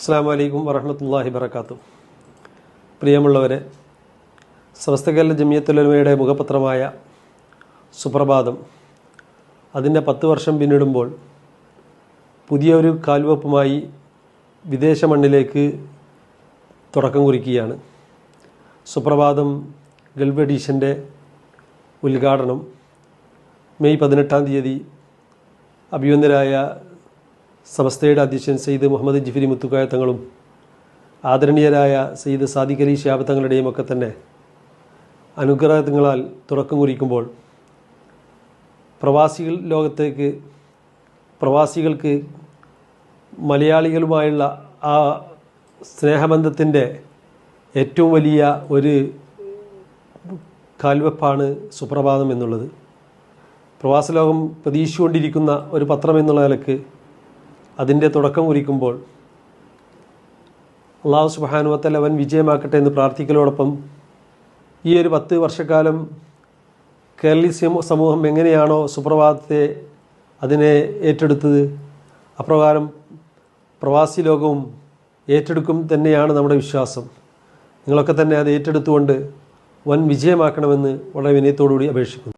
അസ്സാം വലൈക്കും വറഹമത്തല്ലാഹി വർക്കാത്തു പ്രിയമുള്ളവരെ സമസ്ത കേരള ജമിയത്തുലമയുടെ മുഖപത്രമായ സുപ്രഭാതം അതിന്റെ പത്ത് വർഷം പിന്നിടുമ്പോൾ പുതിയൊരു കാൽവെപ്പുമായി വിദേശ മണ്ണിലേക്ക് തുടക്കം കുറിക്കുകയാണ്. സുപ്രഭാതം ഗൾഫ് എഡീഷന്റെ ഉദ്ഘാടനം മെയ് പതിനെട്ടാം തീയതി അഭിവന്ദരായ സമസ്തയുടെ അധ്യക്ഷൻ സെയ്ദ് മുഹമ്മദ് ജിഫിരി മുത്തുക്കായ തങ്ങളും ആദരണീയരായ സെയ്ദ് സാദിഖ് അലി ഷിയാബ് തങ്ങളുടെയും ഒക്കെ തന്നെ അനുഗ്രഹങ്ങളാൽ തുടക്കം കുറിക്കുമ്പോൾ പ്രവാസികൾ ലോകത്തേക്ക് പ്രവാസികൾക്ക് മലയാളികളുമായുള്ള ആ സ്നേഹബന്ധത്തിന്റെ ഏറ്റവും വലിയ ഒരു കാൽവെപ്പാണ് സുപ്രഭാതം എന്നുള്ളത്. പ്രവാസലോകം പ്രതീക്ഷിച്ചുകൊണ്ടിരിക്കുന്ന ഒരു പത്രം എന്നുള്ള നിലയ്ക്ക് അതിന്റെ തുടക്കം കുറിക്കുമ്പോൾ അള്ളാഹു സുബാനുവത്തൽ അവൻ വിജയമാക്കട്ടെ എന്ന് പ്രാർത്ഥിക്കലോടൊപ്പം ഈ ഒരു പത്ത് വർഷക്കാലം കേരളീ സമൂ- സമൂഹം എങ്ങനെയാണോ സുപ്രഭാതത്തെ അതിനെ ഏറ്റെടുത്തത് അപ്രകാരം പ്രവാസി ലോകവും ഏറ്റെടുക്കും തന്നെയാണ് നമ്മുടെ വിശ്വാസം. നിങ്ങളൊക്കെ തന്നെ അത് ഏറ്റെടുത്തുകൊണ്ട് വൻ വിജയമാക്കണമെന്ന് വളരെ വിനയത്തോടുകൂടി അപേക്ഷിക്കുന്നു.